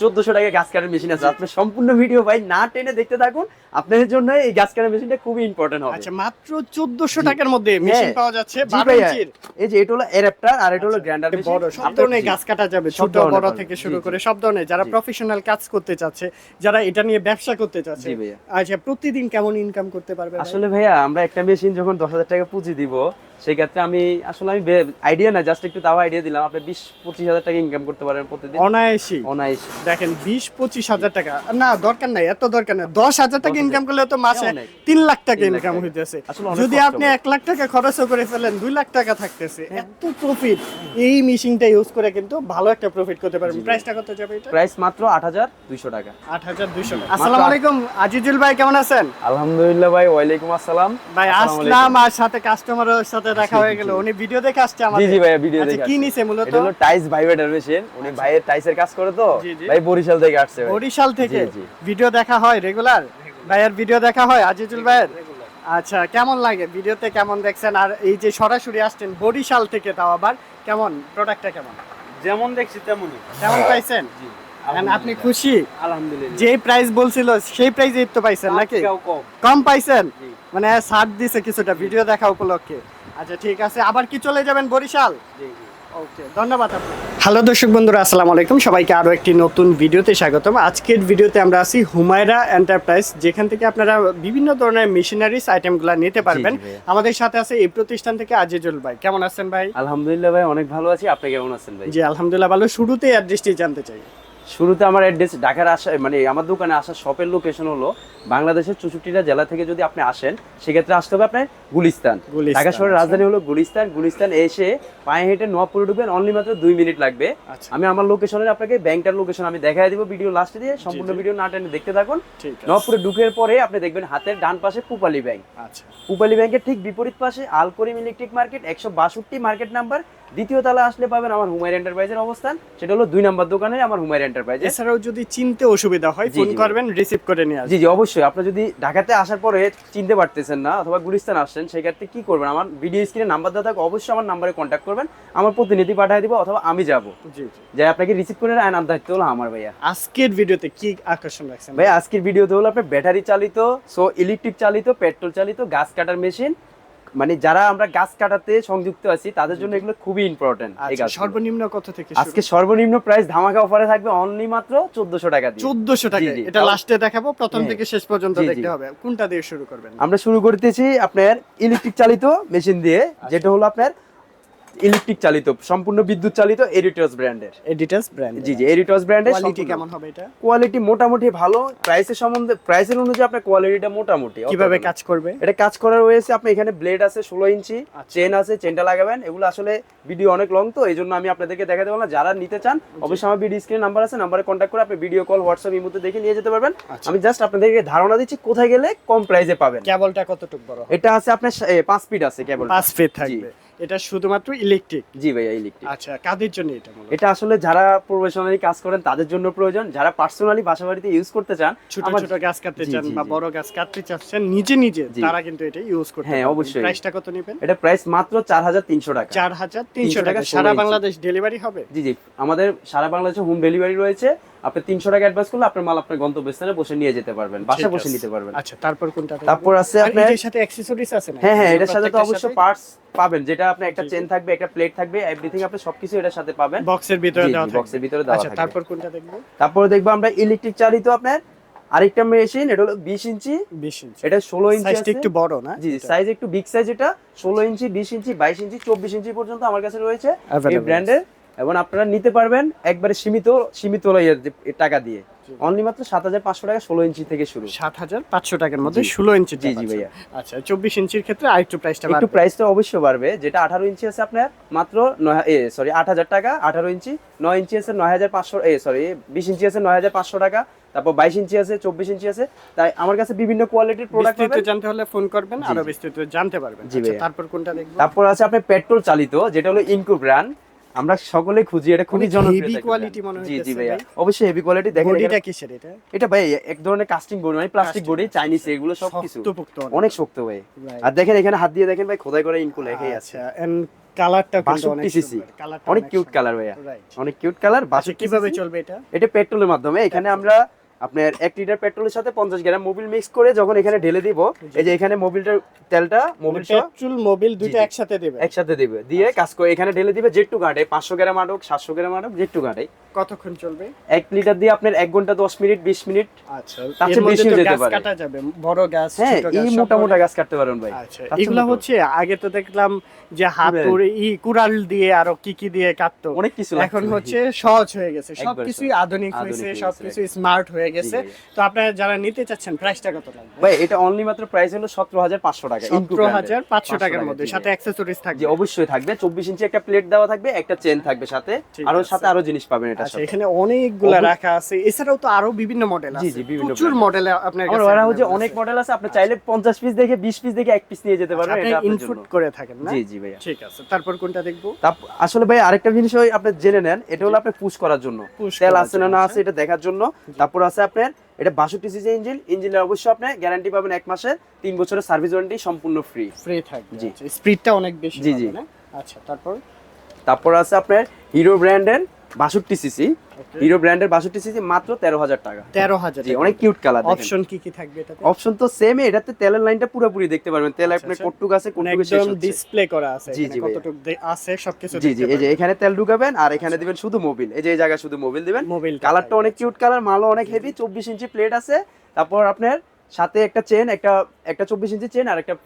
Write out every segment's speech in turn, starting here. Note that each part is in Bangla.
চোদ্দশো টাকা গাছ কাটার মেশিন আছে। আপনি সম্পূর্ণ ভিডিও ভাই না টেনে দেখতে থাকুন। আপনাদের জন্য এই গাছ কাটার মেশিনটা খুবই ইম্পর্টেন্ট হবে। আচ্ছা মাত্র 1400 টাকার মধ্যে মেশিন হ্যাঁ। পাওয়া যাচ্ছে জি 12 ভাইয়া, ইঞ্চির এই যে এটা হলো অ্যাডাপ্টার আর এটা হলো গ্র্যান্ডার মেশিন বড় সব ধরনের গাছ কাটা যাবে ছোট বড় থেকে শুরু করে সব ধরনের যারা প্রফেশনাল কাজ করতে চাচ্ছে যারা এটা নিয়ে ব্যবসা করতে চাচ্ছে। আচ্ছা প্রতিদিন কেমন ইনকাম করতে পারবে আসলে ভাইয়া আমরা একটা মেশিন যখন দশ হাজার টাকা পুঁজি দিব সেই ক্ষেত্রে আমি আসলে আমি আইডিয়া না জাস্ট একটু তাও আইডিয়া দিলাম। আপনি বিশ পঁচিশ হাজার টাকা ইনকাম করতে পারেন প্রতিদিন। অনায়াসী। অনায়াস। দেখেন বিশ পঁচিশ হাজার টাকা না দরকার নাই এত দরকার নাই। দশ হাজার টাকা ইনকাম করলে তো মাসে। তিন লাখ টাকা ইনকাম। হইতেছে। আসলে যদি আপনি। এক লাখ টাকা খরচও করে ফেলেন দুই লাখ টাকা থাকতেছে। হ্যাঁ। এত প্রফিট এই মেশিনটা ইউজ করে কিন্তু ভালো একটা প্রফিট করতে পারবেন। প্রাইসটা কত যাবে এটা? প্রাইস মাত্র আট হাজার দুইশো টাকা। আট হাজার দুইশো আসসালামু আলাইকুম আজিজুল ভাই কেমন আছেন? আলহামদুলিল্লাহ ভাই ওয়ালাইকুম আসসালাম। ভাই আসলাম আর সাথে কাস্টমারের সাথে দেখা হয়ে গেল। উনি ভিডিও দেখে আসছে আমাদের জি ভাইয়া ভিডিও আচ্ছা দেখে কি নিছে মূলত? এটা হলো টাইস ভাইবেটার মেশিন উনি ভাইয়ের টাইসের কাজ করে তো। জি, জি। ভাই বরিশাল থেকে আসছে ভাই। বরিশাল থেকে জি, জি। ভিডিও দেখা হয় রেগুলার ভাইয়ের ভিডিও দেখা হয়? আজিজুল ভাইয়ের? আচ্ছা কেমন লাগে? ভিডিওতে কেমন দেখছেন? আর এই যে সরাসরি আসছেন বরিশাল থেকে তাও আবার কেমন? প্রোডাক্টটা কেমন? যেমন দেখছি তেমনই। কেমন পাইছেন? জি আপনি খুশি? আলহামদুলিল্লাহ। যে প্রাইস বলছিল সেই প্রাইসে তো পাইছেন নাকি? কম। কম পাইছেন? মানে ছাড় দিছে কিছুটা ভিডিও দেখা উপলক্ষে। আচ্ছা ঠিক আছে। আবার কি চলে যাবেন বরিশাল? জি জি। ওকে ধন্যবাদ হ্যালো দর্শক বন্ধুরা আসসালামু আলাইকুম। সবাইকে আরও একটি নতুন ভিডিওতে স্বাগতম। আজকের ভিডিওতে আমরা আছি হুমায়রা এন্টারপ্রাইজ যেখান থেকে আপনারা বিভিন্ন ধরনের মেশিনারিজ আইটেমগুলো নিতে পারবেন। আমাদের সাথে আছে এই প্রতিষ্ঠান থেকে আজিজুল ভাই। কেমন আছেন ভাই? আলহামদুলিল্লাহ ভাই অনেক ভালো আছি। আপনি কেমন আছেন ভাই? জি আলহামদুলিল্লাহ ভালো। শুরুতে অ্যাড্রেসটি জানতে চাই। শুরুতে আমার অ্যাড্রেস ঢাকার আসা মানে আমার দোকানে আসার শপের লোকেশন হলো বাংলাদেশের চৌষট্টিটা জেলা থেকে যদি আপনি আসেন সেক্ষেত্রে আসতে হবে আপনার গুলিস্তান। ঢাকা শহরের আচ্ছা। রাজধানী হলো গুলিস্তান। গুলিস্তান এসে পায়ে হেঁটে নবাবপুরে ঢুকবেন অনলি মাত্র দুই মিনিট লাগবে। আচ্ছা। আমি আমার লোকেশনের আপনাকে ব্যাংকটার লোকেশন আমি দেখাই দিব ভিডিও লাস্টে দিয়ে। সম্পূর্ণ ভিডিও না টেনে দেখতে থাকুন। আছে। ঢুকের পরে আপনি দেখবেন হাতের ডান পাশে পুপালি ব্যাংক। আচ্ছা। পুপালি ব্যাংকের ঠিক বিপরীত পাশে আলকরিম ইলেকট্রিক মার্কেট একশো বাষট্টি মার্কেট নাম্বার দ্বিতীয় তলা আসলে পাবেন আমার হুমায়ুন এন্টারপ্রাইজের অবস্থান। সেটা হলো দুই নম্বর দোকানে আমার হুমায়ুন এন্টারপ্রাইজ এছাড়াও যদি চিনতে অসুবিধা হয় ফোন করবেন রিসিভ করে নিয়ে জি আসবেন। জি অবশ্যই। আপনি যদি ঢাকাতে আসার পরে চিনতে পারতেছেন না অথবা গুলিস্তান আসছেন সেক্ষেত্রে কি করবেন? আমার ভিডিও স্ক্রিনে নাম্বার দেওয়া থাকে অবশ্যই আমার নাম্বারে কন্ট্যাক্ট করবেন। আমার প্রতিনিধি পাঠিয়ে দিব অথবা আমি যাব। জি জি। যাই আপনাকে রিসিভ করে আনার দায়িত্ব হলো আমার ভাইয়া। আজকের ভিডিওতে কি আকর্ষণ রাখছেন? ভাই আজকের ভিডিওতে হলো আপনার ব্যাটারি চালিত সো ইলেকট্রিক চালিত পেট্রোল চালিত গাছ কাটার মেশিন মানে যারা আমরা গাছ কাটাতে সংযুক্ত আছি তাদের জন্য এগুলো খুবই ইম্পর্টেন্ট আচ্ছা সর্বনিম্ন কত থেকে আজকে সর্বনিম্ন প্রাইস ধামাকা অফারে থাকবে অনলি মাত্র চোদ্দশো টাকা দিয়ে। চোদ্দশো টাকা জি, জি। এটা লাস্টে দেখাবো প্রথম। থেকে শেষ পর্যন্ত। দেখতে হবে। কোনটা দিয়ে শুরু করবেন? আমরা শুরু করতেছি আপনার ইলেকট্রিক চালিত মেশিন দিয়ে যেটা হলো আপনার ইলেকট্রিক চালিত সম্পূর্ণ বিদ্যুৎ চালিত এরিটস ব্র্যান্ডের এডিটাস ব্র্যান্ড জি জি এরিটস ব্র্যান্ডের কোয়ালিটি কেমন হবে এটা? কোয়ালিটি মোটামুটি ভালো। প্রাইসের সম্বন্ধে প্রাইসের অনুযায়ী আপনার কোয়ালিটিটা মোটামুটি কীভাবে কাজ করবে? এটা কাজ করার রয়েছে আপনি এখানে ব্লেড আছে ষোলো ইঞ্চি আচ্ছা। চেন আছে চেনটা লাগাবেন। এগুলো আসলে ভিডিও অনেক লং তো এই জন্য আমি আপনাদেরকে দেখাতে পারলাম। যারা নিতে চান অবশ্যই আমার ভিডিও স্ক্রিনে নাম্বার আছে নাম্বারে কন্ট্যাক্ট করে আপনি ভিডিও কল হোয়াটসঅ্যাপ এই মুহূর্তে দেখে নিয়ে যেতে পারবেন। আচ্ছা। আমি জাস্ট আপনাদেরকে ধারণা দিচ্ছি কোথায় গেলে কম প্রাইসে পাবেন। কেবলটা কতটুকু বড়? এটা আছে আপনার সা- এ, পাঁচ ফিট আছে কেবল পাঁচ ফিট থাকবে। এটা শুধুমাত্র ইলেকট্রিক জি ভাইয়া ইলেকট্রিক আচ্ছা কাদের জন্য এটা এটা আসলে যারা প্রফেশনালি কাজ করেন তাদের জন্য প্রয়োজন। যারা পার্সোনালি বাসা বাড়িতে ইউজ করতে চান ছোট ছোট গাছ কাটতে চান বা বড় গাছ কাটতে চাচ্ছেন নিজে নিজে। তারা কিন্তু এটা ইউজ করতে হ্যাঁ। অবশ্যই। প্রাইসটা কত নেবেন? এটা প্রাইস মাত্র চার হাজার তিনশো টাকা। চার হাজার তিনশো টাকা। টাকা, সারা বাংলাদেশ ডেলিভারি হবে? জি জি। আমাদের সারা বাংলাদেশে হোম ডেলিভারি রয়েছে। আপনি তিনশো টাকা অ্যাডভান্স করলে আপনার মাল আপনার গন্তব্যস্থানে বসে নিয়ে যেতে পারবেন বাসা বসে নিতে পারবেন। আচ্ছা তারপর কোনটা? তারপর আছে আপনার সাথে অ্যাকসেসরিজ আছে না? হ্যাঁ হ্যাঁ এটার সাথে তো প্রত্যেকটার অবশ্য সাথেই? পার্টস পাবেন যেটা আপনি একটা। চেন থাকবে একটা প্লেট থাকবে এভরিথিং আপনি সবকিছু এটার সাথে পাবেন। বক্সের ভিতরে দেওয়া থাকবে। বক্সের ভিতরে দেওয়া আচ্ছা। তারপর কোনটা দেখব? তারপরে দেখব আমরা ইলেকট্রিক চালিত আপনার আরেকটা মেশিন এটা হলো বিশ ইঞ্চি। বিশ ইঞ্চি। এটা ষোলো ইঞ্চি সাইজটা আছে। একটু বড় না? জি সাইজ একটু বিগ সাইজ এটা। ষোলো ইঞ্চি বিশ ইঞ্চি বাইশ ইঞ্চি চব্বিশ ইঞ্চি পর্যন্ত আমার কাছে রয়েছে। এই ব্র্যান্ডের এবং আপনারা নিতে পারবেন একবারে সীমিত সীমিত টাকা দিয়ে। অনলি মাত্র সাত হাজার পাঁচশো টাকা ষোলো ইঞ্চি থেকে শুরু। সাত হাজার পাঁচশো টাকার মধ্যে ষোলো ইঞ্চি জি, জি, ভাইয়া। আচ্ছা চব্বিশ ইঞ্চির ক্ষেত্রে আরেকটু প্রাইসটা একটু প্রাইসটা অবশ্যই বাড়বে। যেটা আঠারো ইঞ্চি আছে আপনার মাত্র নয় এ সরি আট হাজার টাকা আঠারো ইঞ্চি নয় ইঞ্চি আছে নয় হাজার পাঁচশো এ সরি বিশ ইঞ্চি আছে নয় হাজার পাঁচশো টাকা তারপর বাইশ ইঞ্চি আছে চব্বিশ ইঞ্চি আছে। তাই আমার কাছে বিভিন্ন কোয়ালিটির প্রোডাক্ট বিস্তারিত জানতে হলে ফোন করবেন আরও বিস্তারিত জানতে পারবেন। আচ্ছা। তারপর কোনটা দেখব? তারপর আছে আপনার পেট্রোল চালিত যেটা হলো ইনকু ব্র্যান্ড আমরা সকলে খুঁজি এটা খুবই জনপ্রিয় হেভি কোয়ালিটি মনে হচ্ছে জি জি ভাইয়া। অবশ্যই হেভি কোয়ালিটি দেখেন এটা কিসের এটা? এটা ভাই এক ধরনের কাস্টিং বোর্ড মানে প্লাস্টিক বোর্ডে চাইনিজ এগুলো সব কিছু। অনেক। শক্ত ভাই। আর দেখেন এখানে হাত দিয়ে দেখেন ভাই খোদাই করে ইনকো লেখাই আছে। এন্ড কালারটা কালারটা অনেক সিসি অনেক কিউট কালার ভাইয়া। অনেক কিউট কালার বাসে কীভাবে চলবে এটা? এটা পেট্রোলের মাধ্যমে এখানে আমরা আপনার এক লিটার পেট্রোলের সাথে পঞ্চাশ গ্রাম মোবিল মিক্স করে যখন এখানে ঢেলে দিব এই যে এখানে মোবিলটার তেলটা মোবিল পেট্রোল মোবিল দুইটা একসাথে দেবে। একসাথে দিবে। দিয়ে কাজ করে এখানে ঢেলে দিবে জেট্টু গাঁটে পাঁচশো গ্রাম আটক সাতশো গ্রাম আটক জেট্টু গাঁটে। কতক্ষণ চলবে? এক লিটার দিয়ে আপনার এক ঘণ্টা দশ মিনিট বিশ মিনিট আচ্ছা তার তো যেতে পারে। কাটা যাবে বড় গাছ হ্যাঁ এই মোটা মোটা গাছ। কাটতে পারেন ভাই। আচ্ছা এগুলা। হচ্ছে আগে তো দেখলাম যে হাতুড়ি ই কুড়াল দিয়ে আরও কি কি দিয়ে কাটতো। অনেক কিছু এখন হচ্ছে সহজ হয়ে গেছে। সবকিছুই আধুনিক হয়েছে সবকিছু স্মার্ট হয়ে গেছে। তো আপনারা যারা নিতে চাচ্ছেন প্রাইসটা কত লাগবে? ভাই এটা অনলি মাত্র প্রাইস হলো সতেরো হাজার পাঁচশো টাকা into সতেরো হাজার পাঁচশো টাকার মধ্যে সাথে। অ্যাক্সেসরিজ জি থাকবে। অবশ্যই থাকবে। চব্বিশ ইঞ্চি একটা প্লেট দেওয়া থাকবে একটা চেন থাকবে সাথে। আরও সাথে আরও জিনিস পাবেন এটা আচ্ছা এখানে অনেকগুলা রাখা আছে। এছাড়াও তো আরও বিভিন্ন মডেল আছে জি, বিভিন্ন প্রচুর মডেল আপনার কাছে ওরা হচ্ছে অনেক মডেল আছে। আপনি চাইলে পঞ্চাশ পিস দেখে বিশ পিস দেখে এক পিস নিয়ে যেতে পারবেন আচ্ছা, আপনি এটা আপনার ইনপুট করে থাকেন না? জি জি ভাইয়া। ঠিক আছে তারপর কোনটা দেখব? আসলে ভাই আরেকটা জিনিস আপনি জেনে নেন এটা হলো আপনি পুশ করার জন্য। তেল আছে না না আচ্ছা। আছে এটা দেখার জন্য। তারপর আছে আপনার এটা বাষট্টি সিসি ইঞ্জিন। ইঞ্জিনের অবশ্যই আপনি গ্যারান্টি পাবেন এক মাসের তিন বছরের সার্ভিস ওয়ারেন্টি সম্পূর্ণ ফ্রি ফ্রি থাকবে জি। জি স্পিডটা অনেক বেশি জি, জি। আচ্ছা তারপর? তারপর আছে আপনার হিরো ব্র্যান্ডের বাষট্টি সিসি. হিরো ব্র্যান্ডের বাষট্টি সিসি মাত্র তেরো হাজার টাকা। তেরো হাজার অনেক কিউট কালার অপশন কি কি থাকবে এটাতে? অপশন তো এটাতে তেলের লাইনটা পুরোপুরি দেখতে পারবেন। তেল আচ্ছা, আপনার আচ্ছা। কটুক আছে মানে কটুকে শেষ হচ্ছে। ডিসপ্লে করা আছে জি, এখানে জি। কতটুকু আছে সবকিছু জি জি এই যে এখানে তেল ঢুকাবেন আর এখানে দিবেন শুধু মোবিল এই যে এই জায়গায় শুধু মোবিল দিবেন। মোবাইল কালারটা অনেক কিউট কালার মালও অনেক হেভি চব্বিশ ইঞ্চি প্লেট আছে। তারপর আপনার সাথে একটা চেন একটা একটা চব্বিশ ইঞ্চি চেন আর একটা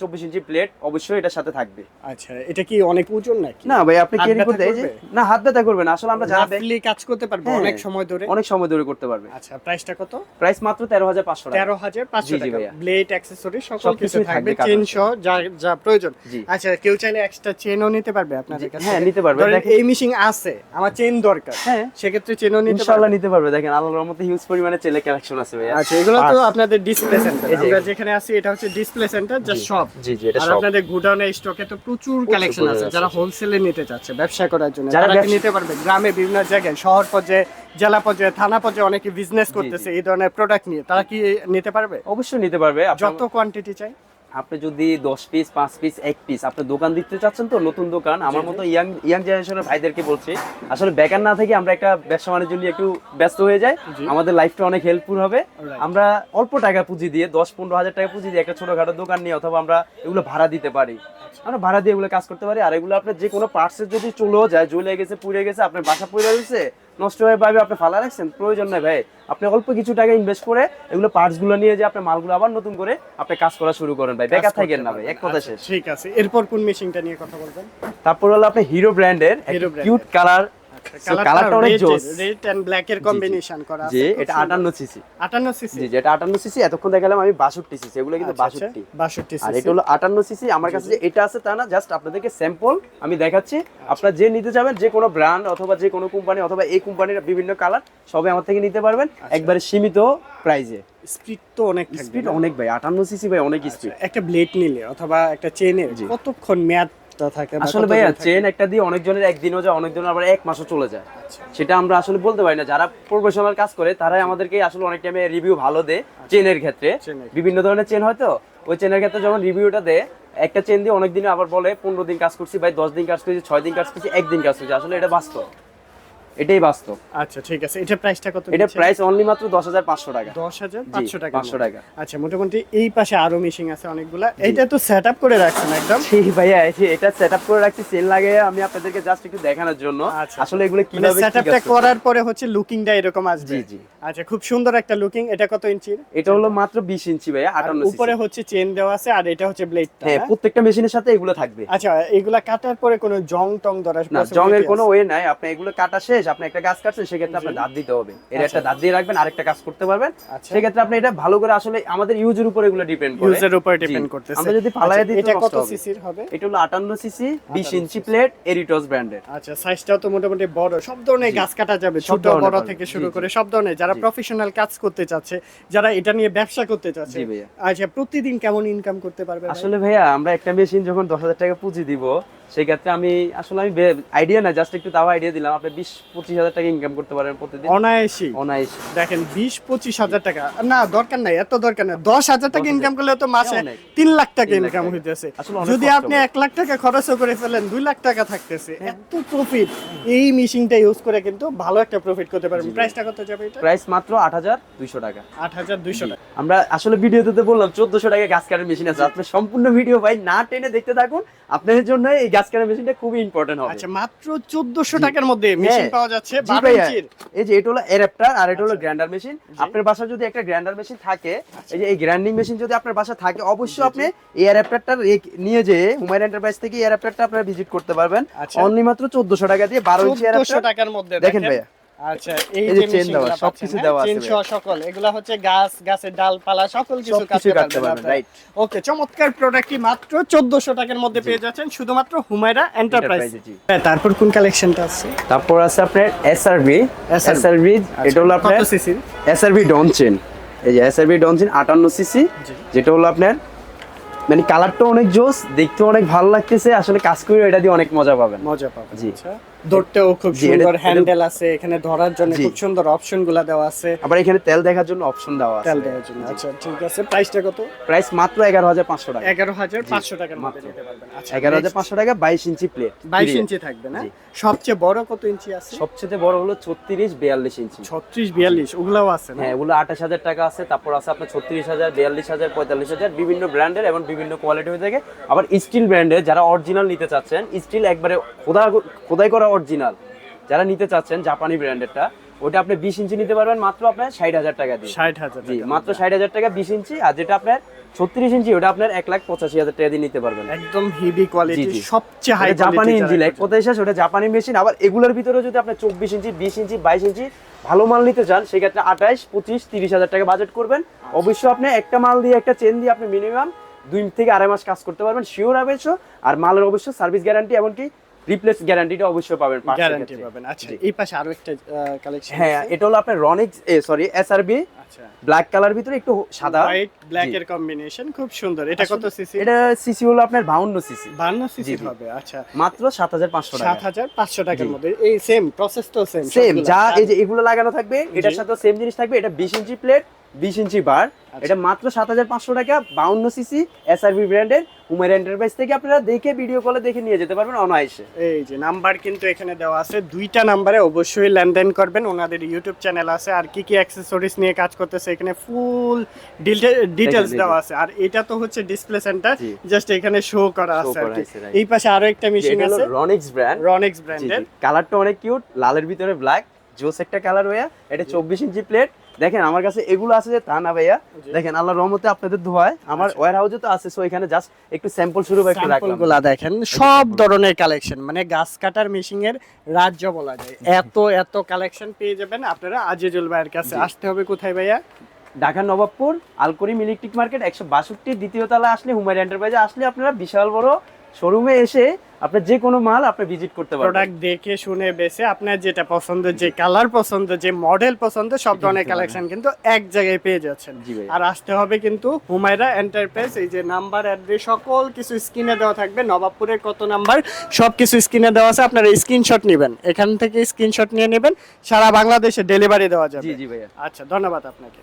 চব্বিশ ইঞ্চি প্লেট অবশ্যই এটার সাথে থাকবে। আচ্ছা এটা কি অনেক ওজন নাকি? না ভাই আপনি ক্যারি করতে এই যে না হাত ব্যথা করবে না। আসলে আমরা যারা ব্যাগ- রাফলি কাজ করতে পারবে হ্যাঁ। অনেক সময় ধরে। অনেক সময় ধরে করতে পারবে। আচ্ছা প্রাইসটা কত? প্রাইস মাত্র তেরো হাজার পাঁচশো টাকা। তেরো হাজার পাঁচশো টাকা। ব্লেড অ্যাক্সেসরি সকল সব কিছু থাকবে চেন সহ যা যা প্রয়োজন। আচ্ছা কেউ চাইলে এক্সট্রা চেনও নিতে পারবে আপনাদের কাছে হ্যাঁ, নিতে পারবে। দেখেন- এই মিশিং আছে আমার চেন দরকার। হ্যাঁ। সেক্ষেত্রে চেনও নিতে ইনশাআল্লাহ নিতে পারবে। দেখেন আল্লাহর রহমতে হিউজ পরিমাণে ছেলে কালেকশন আছে ভাইয়া। আচ্ছা এগুলো তো। আপনাদের ডিসপ্লে সেন্টার আমরা যেখানে আছি এটা হচ্ছে ডিসপ্লে সেন্টার যা সব জি জি এটা আর সব আপনাদের গোডাউনে স্টকে তো প্রচুর কালেকশন আছে। যারা হোলসেলে নিতে চাচ্ছে ব্যবসা করার জন্য। যারা নিতে পারবে? গ্রামে বিভিন্ন জায়গায় শহর পর্যায়ে জেলা পর্যায়ে থানা পর্যায়ে অনেকে বিজনেস করতেছে এই ধরনের প্রোডাক্ট নিয়ে। তারা কি নিতে পারবে? অবশ্যই নিতে পারবে। যত কোয়ান্টিটি চাই। আপনি যদি দশ পিস পাঁচ পিস এক পিস আপনি দোকান দিতে চাচ্ছেন তো নতুন দোকান আমার মতো ইয়াং ইয়াং জেনারেশনের ভাইদেরকে বলছি আসলে বেকার না থেকে আমরা একটা ব্যবসা বাণিজ্য নিয়ে একটু ব্যস্ত হয়ে যাই। আমাদের লাইফটা অনেক হেল্পফুল হবে। আমরা অল্প টাকা পুঁজি দিয়ে দশ পনেরো হাজার টাকা পুঁজি দিয়ে একটা ছোটখাটো দোকান নিয়ে অথবা আমরা এগুলো ভাড়া দিতে পারি। আমরা ভাড়া দিয়ে এগুলো কাজ করতে পারি। আর এগুলো আপনার যে কোনো পার্টসের যদি চলেও যায় জ্বলে গেছে পুড়ে গেছে আপনার বাসা পুড়ে গেছে নষ্ট হয়ে পাবে আপনি ফালা রাখছেন প্রয়োজন নেই ভাই। আপনি অল্প কিছু টাকা ইনভেস্ট করে এগুলো পার্টসগুলো নিয়ে যে আপনি মালগুলো আবার নতুন করে আপনি কাজ করা শুরু করেন ভাই। বেকার থাকেন না ভাই। এক কথা আচ্ছা, শেষ। ঠিক আছে। এরপর কোন মেশিনটা নিয়ে কথা বলবেন? তারপর হলো আপনি হিরো ব্র্যান্ডের কিউট কালার কালারটা অনেক জোস। রেড এন্ড ব্ল্যাক এর কম্বিনেশন করা আছে। যে এটা সুন্দর। আটান্ন সিসি 58 সিসি জি যেটা আটান্ন সিসি এতক্ষণ দেখালাম আমি বাষট্টি সিসি এগুলো কিন্তু আচ্ছা, বাষট্টি। 62 আর এটা হলো আটান্ন সিসি আমার কাছে যে এটা আছে তা না জাস্ট আপনাদেরকে স্যাম্পল আমি দেখাচ্ছি। আপনারা যে নিতে যাবেন যে কোনো ব্র্যান্ড অথবা যে কোনো কোম্পানি অথবা এই কোম্পানির বিভিন্ন কালার সবে আমার থেকে নিতে পারবেন। একবারে সীমিত প্রাইজে স্পিড তো অনেক স্পিড অনেক ভাই আটান্ন সিসি ভাই অনেক স্পিড আচ্ছা, একটা ব্লেড নিলে অথবা একটা চেনের জি। কতক্ষণ মেয়াদটা থাকে আসলে ভাইয়া চেন একটা দিয়ে অনেকজনের একদিনও যায় অনেকজনের আবার এক মাসও চলে যায়। আচ্ছা। সেটা আমরা আসলে বলতে পারি না। যারা প্রফেশনাল কাজ করে তারাই আমাদেরকে আসলে অনেক টাইমে রিভিউ ভালো দেয় চেনের ক্ষেত্রে। বিভিন্ন ধরনের চেন হয়তো ওই চেনের ক্ষেত্রে যখন রিভিউটা দেয় একটা চেন দিয়ে অনেকদিন আবার বলে পনেরো দিন কাজ করছি ভাই দশ দিন কাজ করছি ছয় দিন কাজ করছি একদিন কাজ করছি। আসলে এটা বাস্তব। এটাই বাস্তব। আচ্ছা ঠিক আছে। এটা প্রাইসটা কত এটা প্রাইস অনলি মাত্র দশ হাজার পাঁচশো টাকা। দশ হাজার জি, পাঁচশো টাকা। 500 টাকা। আচ্ছা মোটামুটি এই পাশে আরও আছে অনেকগুলা। এইটা তো করে রাখছেন একদম? ঠিক ভাইয়া এটা করে রাখছি সেল লাগে আমি আপনাদেরকে জাস্ট একটু দেখানোর জন্য। আচ্ছা। আসলে এগুলো মানে কীভাবে করার পরে হচ্ছে লুকিংটা এরকম আসবে। জি জি। আচ্ছা খুব সুন্দর একটা লুকিং এটা কত ইঞ্চি এটা হলো মাত্র বিশ ইঞ্চি ভাইয়া আর আটান্ন উপরে হচ্ছে চেন দেওয়া আছে আর এটা হচ্ছে ব্লেডটা হ্যাঁ প্রত্যেকটা মেশিনের সাথে এগুলো থাকবে। আচ্ছা এগুলা কাটার পরে কোনো জং টং ধরার না জংয়ের আছে? কোনো ওয়ে নাই। আপনি এগুলো কাটা শেষ আপনি একটা গাছ কাটছেন সেক্ষেত্রে আপনার দাঁত দিতে হবে। এর একটা দাঁত দিয়ে রাখবেন আরেকটা কাজ করতে পারবেন। আচ্ছা। সেক্ষেত্রে আপনি এটা ভালো করে আসলে আমাদের ইউজের উপর এগুলো ডিপেন্ড করে। ইউজের উপর ডিপেন্ড করতেছে। আমরা যদি ফালাইয়া আচ্ছা, দিই এটা কত সিসির হবে? এটা হলো আটান্ন সিসি বিশ ইঞ্চি প্লেট এরিটস ব্র্যান্ডের আচ্ছা সাইজটাও তো মোটামুটি বড় সব ধরনের গাছ কাটা যাবে ছোট বড় থেকে শুরু করে সব ধরনের যারা প্রফেশনাল কাজ করতে চাচ্ছে যারা এটা নিয়ে ব্যবসা করতে চাচ্ছে। আচ্ছা প্রতিদিন কেমন ইনকাম করতে পারবে আসলে ভাইয়া আমরা একটা মেশিন যখন দশ হাজার টাকা পুঁজি দিব সেই ক্ষেত্রে আমি আসলে আমি আইডিয়া না জাস্ট একটু তাও আইডিয়া দিলাম। আপনি বিশ পঁচিশ হাজার টাকা ইনকাম করতে পারেন প্রতিদিন। অনায়াসী। অনায়াস। দেখেন বিশ পঁচিশ হাজার টাকা। না দরকার নাই এত দরকার নাই। দশ হাজার টাকা ইনকাম করলে তো মাসে তিন লাখ টাকা ইনকাম হইতেছে। যদি আপনি এক লাখ টাকা খরচও করে ফেলেন দুই লাখ টাকা থাকতেছে। হ্যাঁ। এত প্রফিট এই মেশিনটা ইউজ করে কিন্তু ভালো একটা প্রফিট করতে পারবেন। প্রাইসটা কত যাবে এটা? প্রাইস মাত্র আট হাজার দুইশো টাকা। আট হাজার দুইশো টাকা। আমরা আসলে ভিডিওতে তো বললাম চোদ্দশো টাকা গাছ কাটার মেশিন আছে। আপনি সম্পূর্ণ ভিডিও ভাই না টেনে দেখতে থাকুন। আপনাদের জন্য এই গাছ কাটার মেশিনটা খুবই ইম্পর্টেন্ট হবে। আচ্ছা মাত্র চোদ্দশো টাকার মধ্যে মেশিন হ্যাঁ। পাওয়া যাচ্ছে এই যে এটা হলো অ্যাডাপ্টার আর এটা হলো আচ্ছা। গ্রাইন্ডার মেশিন আপনার বাসায় যদি একটা গ্রাইন্ডার মেশিন থাকে এই যে এই গ্রাইন্ডিং মেশিন যদি আপনার বাসায় থাকে অবশ্যই আপনি এই অ্যাডাপ্টারটা নিয়ে যে হুমায়ুন এন্টারপ্রাইজ থেকে এই অ্যাডাপ্টারটা আপনারা ভিজিট করতে পারবেন। আচ্ছা। অনলি মাত্র চোদ্দশো টাকা দিয়ে বারো ইঞ্চি অ্যাডাপ্টার টাকার মধ্যে দেখেন। ভাইয়া আচ্ছা এই যে যে চেন দেওয়া, মেশিনগুলো সবকিছু পাচ্ছেন, দেওয়া হ্যাঁ? আছে চেন সহ সকল এগুলা হচ্ছে গাছ গাছের ডালপালা সকল কিছু কাটতে পারবেন রাইট ওকে চমৎকার প্রোডাক্টটি মাত্র চোদ্দশো টাকার মধ্যে পেয়ে যাচ্ছেন শুধুমাত্র হুমায়রা এন্টারপ্রাইজ তারপর কোন কালেকশনটা আছে? তারপর আছে আপনার এসআরবি এসআরবি এটা হলো আপনার কত সিসির এসআরবি ডনচেন এই যে এসআরবি ডনচেন আটান্ন সিসি যেটা হলো আপনার মানে কালারটা অনেক জোস দেখতে অনেক ভালো লাগতেছে আসলে কাজ করে এটা দিয়ে অনেক মজা পাবেন। মজা পাবেন জি। আচ্ছা। ধরতেও খুব সুন্দর হ্যান্ডেল আছে এখানে ধরার জন্য খুব সুন্দর অপশনগুলা দেওয়া আছে। আবার এখানে তেল দেখার জন্য অপশন দেওয়া তেল দেওয়ার জন্য আচ্ছা ঠিক আছে। প্রাইসটা কত? প্রাইস মাত্র এগারো হাজার পাঁচশো টাকা। এগারো হাজার পাঁচশো টাকার মধ্যে নিতে পারবেন। আচ্ছা এগারো হাজার পাঁচশো টাকা বাইশ ইঞ্চি প্লেট বাইশ ইঞ্চি থাকবে না? সবচেয়ে বড় কত ইঞ্চি আছে? সবচেয়ে বড় হলো ছত্রিশ বিয়াল্লিশ ইঞ্চি। ছত্রিশ বিয়াল্লিশ ওগুলাও আছে না? হ্যাঁ ওগুলো আঠাশ হাজার টাকা আছে তারপর আছে আপনার ছত্রিশ হাজার বিয়াল্লিশ হাজার পঁয়তাল্লিশ হাজার বিভিন্ন ব্র্যান্ডের এবং বিভিন্ন কোয়ালিটি হয়ে থাকে। আবার স্টিল ব্র্যান্ডের যারা অরিজিনাল নিতে চাচ্ছেন স্টিল একবারে খোদা খোদাই করা অরিজিনাল যারা নিতে চাচ্ছেন জাপানি ব্র্যান্ডেরটা ওটা আপনি বিশ ইঞ্চি নিতে পারবেন মাত্র আপনার ষাট হাজার টাকা দিয়ে। ষাট হাজার জি মাত্র ষাট হাজার টাকা বিশ ইঞ্চি আর যেটা আপনার ছত্রিশ ইঞ্চি ওটা আপনার এক লাখ পঁচাশি হাজার টাকা দিয়ে নিতে পারবেন। একদম হেভি কোয়ালিটি। সবচেয়ে হাই জাপানি ইঞ্জিন এক কোথায় শেষ ওটা জাপানি মেশিন আবার এগুলোর ভিতরে যদি আপনি চব্বিশ ইঞ্চি বিশ ইঞ্চি বাইশ ইঞ্চি ভালো মাল নিতে চান সেক্ষেত্রে আঠাশ পঁচিশ তিরিশ হাজার টাকা বাজেট করবেন। অবশ্যই আপনি একটা মাল দিয়ে একটা চেন দিয়ে আপনি মিনিমাম দুই থেকে আড়াই মাস কাজ করতে পারবেন শিওর অবশ্য আর মালের অবশ্য সার্ভিস গ্যারান্টি এমনকি রিপ্লেস গ্যারান্টিটা অবশ্যই পাবেন গ্যারান্টি পাবেন। আচ্ছা এই পাশে আরও একটা কালেকশন হ্যাঁ এটা হলো আপনার রনিক্স সরি এসআরবি আচ্ছা। ব্ল্যাক কালার ভিতরে একটু সাদা। হোয়াইট ব্ল্যাক এর কম্বিনেশন খুব সুন্দর। এটা কত সিসি এটা সিসি হলো আপনার বাউন্ন সিসি বান্ন সিসি হবে আচ্ছা। মাত্র সাত হাজার পাঁচশো সাত টাকা হাজার পাঁচশো টাকার মধ্যে। এই সেম প্রসেস তো সেম সেম যা এই যে এগুলো লাগানো থাকবে এটার সাথে সেম জিনিস থাকবে এটা বিশ ইঞ্চি প্লেট বিশ ইঞ্চি বার। আচ্ছা। এটা মাত্র সাত হাজার পাঁচশো টাকা বাউন্ন সিসি এস এসআরবি ব্র্যান্ডের উমের এন্টারপ্রাইজ থেকে আপনারা দেখে ভিডিও কলে দেখে নিয়ে যেতে পারবেন অনায়াসে। এই যে নাম্বার কিন্তু এখানে দেওয়া আছে। দুইটা নাম্বারে অবশ্যই লেনদেন করবেন। ওনাদের ইউটিউব চ্যানেল আছে। আর কি কি অ্যাক্সেসরিজ নিয়ে কাজ করতেছে এখানে ফুল ডিটেলস। দেওয়া আছে। আর এটা তো হচ্ছে ডিসপ্লে সেন্টার জাস্ট এখানে শো করা আছে আর কি। এই পাশে আরও একটা মেশিন আছে। রনিক্স ব্র্যান্ড রনিক্স ব্র্যান্ডের কালারটা অনেক কিউট লালের ভিতরে ব্ল্যাক জোস একটা কালার হয়ে এটা চব্বিশ ইঞ্চি প্লেট দেখেন আমার কাছে এগুলো আছে যে তা না ভাইয়া। দেখেন আল্লাহ রহমতে আপনাদের ধোয়ায় আমার আচ্ছা। ওয়ার হাউসে তো আছে সো এখানে জাস্ট একটু স্যাম্পল শুরু একটু রাখলাম। গুলা দেখেন সব ধরনের কালেকশন মানে গাছ কাটার মেশিন এর রাজ্য বলা যায়। এত এত কালেকশন পেয়ে যাবেন। আপনারা আজিজুল ভাইয়ের কাছে আসতে হবে কোথায় ভাইয়া? ঢাকা নবাবপুর আলকরিম ইলেকট্রিক মার্কেট একশো বাষট্টি দ্বিতীয় তলা আসলে হুমায়ুন এন্টারপ্রাইজে আসলে আপনারা বিশাল বড় শোরুমে এসে আপনার যে কোনো মাল আপনি ভিজিট করতে পারবেন। প্রোডাক্ট দেখে শুনে বেছে আপনার যেটা পছন্দ যে কালার পছন্দ যে মডেল পছন্দ সব ধরনের কালেকশন কিন্তু এক জায়গায় পেয়ে যাচ্ছেন। আর আসতে হবে কিন্তু হুমায়রা এন্টারপ্রাইজ এই যে নাম্বার অ্যাড্রেস সকল কিছু স্ক্রিনে দেওয়া থাকবে। নবাবপুরের কত নাম্বার সব কিছু স্ক্রিনে দেওয়া আছে। আপনারা স্ক্রিনশট নেবেন। এখান থেকে স্ক্রিনশট নিয়ে নেবেন। সারা বাংলাদেশে ডেলিভারি দেওয়া যাবে। জি জি ভাইয়া। আচ্ছা ধন্যবাদ আপনাকে।